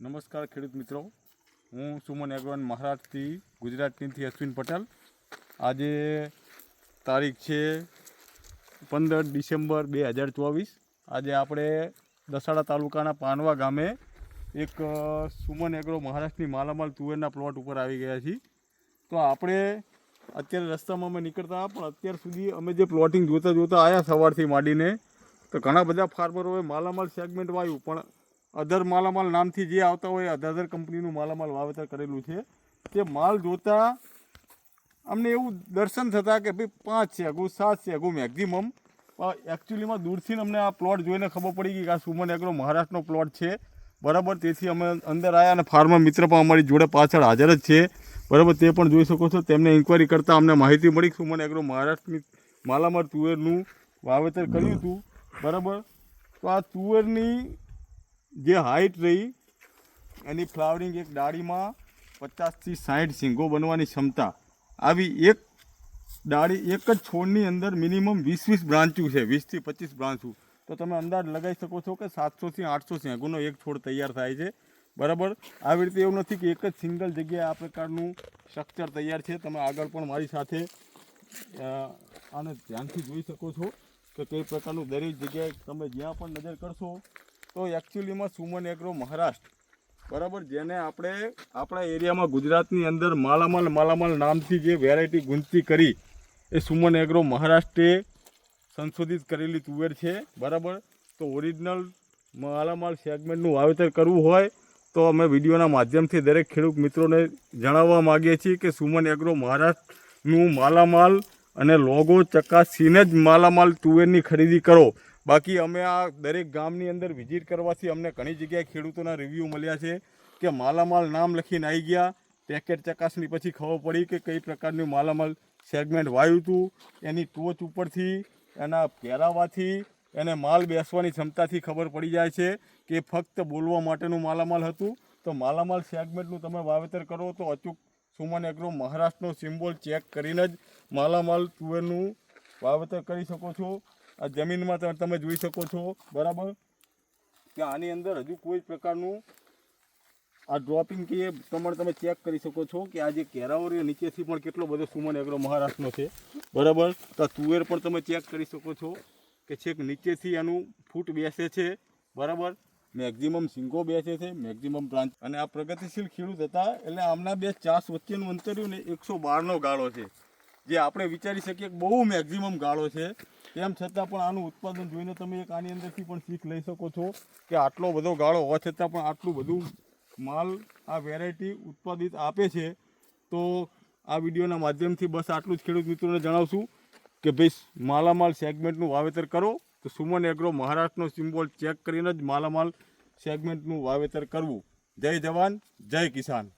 નમસ્કાર ખેડૂત મિત્રો. હું સુમન એગ્રોન મહારાષ્ટ્રથી ગુજરાતથી અશ્વિન પટેલ. આજે તારીખ છે પંદર ડિસેમ્બર બે હજાર ચોવીસ. આજે આપણે દસાડા તાલુકાના પાનવા ગામે એક સુમન એગ્રો મહારાષ્ટ્રની માલામાલ તુવેરના પ્લોટ ઉપર આવી ગયા છીએ. તો આપણે અત્યારે રસ્તામાં અમે નીકળતા પણ અત્યાર સુધી અમે જે પ્લોટિંગ જોતા જોતા આવ્યા સવારથી માંડીને, તો ઘણા બધા ફાર્મરોએ માલામાલ સેગમેન્ટ વાયું, પણ અધર માલામાલ નામથી જે આવતા હોય અધર કંપનીનું માલામાલ વાવેતર કરેલું છે. તે માલ જોતા અમને એવું દર્શન થતા કે ભાઈ પાંચ છે, અગુ સાત છે, અગુ મેક્ઝિમમ એકચ્યુઅલીમાં દૂરથી અમને આ પ્લોટ જોઈને ખબર પડી ગઈ કે આ સુમન એગ્રો મહારાષ્ટ્રનો પ્લોટ છે. બરાબર, તેથી અમે અંદર આવ્યા અને ફાર્મર મિત્ર પણ અમારી જોડે પાછળ હાજર જ છે. બરાબર, તે પણ જોઈ શકો છો. તેમને ઇન્કવાયરી કરતાં અમને માહિતી મળી સુમન એગ્રો મહારાષ્ટ્રની માલામાર તુવેરનું વાવેતર કર્યું હતું. બરાબર, તો આ તુવેરની જે હાઈટ રહી, એની ફ્લાવરિંગ એક ડાળીમાં પચાસથી સાઠ સિંગો બનવાની ક્ષમતા. આવી એક ડાળી એક જ છોડની અંદર મિનિમમ વીસ વીસ બ્રાન્ચું છે, વીસથી પચીસ બ્રાન્ચું. તો તમે અંદાજ લગાવી શકો છો કે સાતસોથી આઠસો શેંગોનો એક છોડ તૈયાર થાય છે. બરાબર? આવી રીતે એવું નથી કે એક જ સિંગલ જગ્યાએ આ પ્રકારનું સ્ટ્રક્ચર તૈયાર છે. તમે આગળ પણ મારી સાથે આને ધ્યાનથી જોઈ શકો છો કે કઈ પ્રકારનું દરેક જગ્યાએ તમે જ્યાં પણ નજર કરશો તો એકચ્યુઅલીમાં સુમન એગ્રો મહારાષ્ટ્ર. બરાબર? જેને આપણે આપણા એરિયામાં ગુજરાતની અંદર માલામાલ માલામાલ નામથી જે વેરાયટી ગુંજતી કરી, એ સુમન એગ્રો મહારાષ્ટ્રે સંશોધિત કરેલી તુવેર છે. બરાબર? તો ઓરિજિનલ માલામાલ સેગમેન્ટનું વાવેતર કરવું હોય, તો અમે વિડીયોના માધ્યમથી દરેક ખેડૂત મિત્રોને જણાવવા માગીએ છીએ કે સુમન એગ્રો મહારાષ્ટ્રનું માલામાલ અને લોગો, ચકાસીને જ માલામાલ તુવેરની ખરીદી કરો. બાકી અમે આ દરેક ગામની અંદર વિઝિટ કરવાથી અમને ઘણી જગ્યાએ ખેડૂતોના રિવ્યૂ મળ્યા છે કે માલામાલ નામ લખીને આવી ગયા પેકેટ ચકાસણી પછી ખબર પડી કે કઈ પ્રકારનું માલામાલ સેગમેન્ટ વાયું હતું એની ટોચ ઉપરથી, એના પહેરાવાથી, એને માલ બેસવાની ક્ષમતાથી ખબર પડી જાય છે કે ફક્ત બોલવા માટેનું માલામાલ હતું. તો માલામાલ સેગમેન્ટનું તમે વાવેતર કરો તો અચૂક સુમન એગ્રો મહારાષ્ટ્રનો સિમ્બોલ ચેક કરીને જ માલામાલ તુવેરનું વાવેતર કરી શકો છો. આ જમીનમાં તમે- જોઈ શકો છો, બરાબર? કે આની અંદર હજુ કોઈ પ્રકારનું આ ડ્રોપિંગ કે પ્રમાણે તમે ચેક કરી શકો છો કે આ જે કેરાવરી નીચેથી પણ કેટલો બધો સુમન એગ્રો મહારાષ્ટ્રનો છે, બરાબર? તો તુવેર પણ તમે ચેક કરી શકો છો કે છેક નીચેથી એનું ફૂટ બેસે છે, બરાબર? મેક્ઝિમમ સિંગો બેસે છે મેક્ઝિમમ બ્રાન્ચ અને આ પ્રગતિશીલ ખેડૂત હતા, એટલે આમના બે ચાસ વચ્ચેનું અંતર્યું ને એકસો બારનો ગાળો છે. જે આપણે વિચારી શકીએ કે બહુ મેક્ઝિમમ ગાળો છે. તેમ છતાં પણ આનું ઉત્પાદન જોઈને તમે એક આની અંદરથી પણ શીખ લઈ શકો છો કે આટલો બધો ગાળો, હોવા છતાં પણ આટલું બધું માલ આ વેરાયટી ઉત્પાદિત આપે છે. તો આ વિડીયોના માધ્યમથી બસ આટલું જ ખેડૂત મિત્રોને જણાવશું કે ભાઈ, માલામાલ સેગમેન્ટનું વાવેતર કરો. તો સુમન એગ્રો મહારાષ્ટ્રનો સિમ્બોલ ચેક કરીને જ માલામાલ સેગમેન્ટનું વાવેતર કરવું. જય જવાન, જય કિસાન.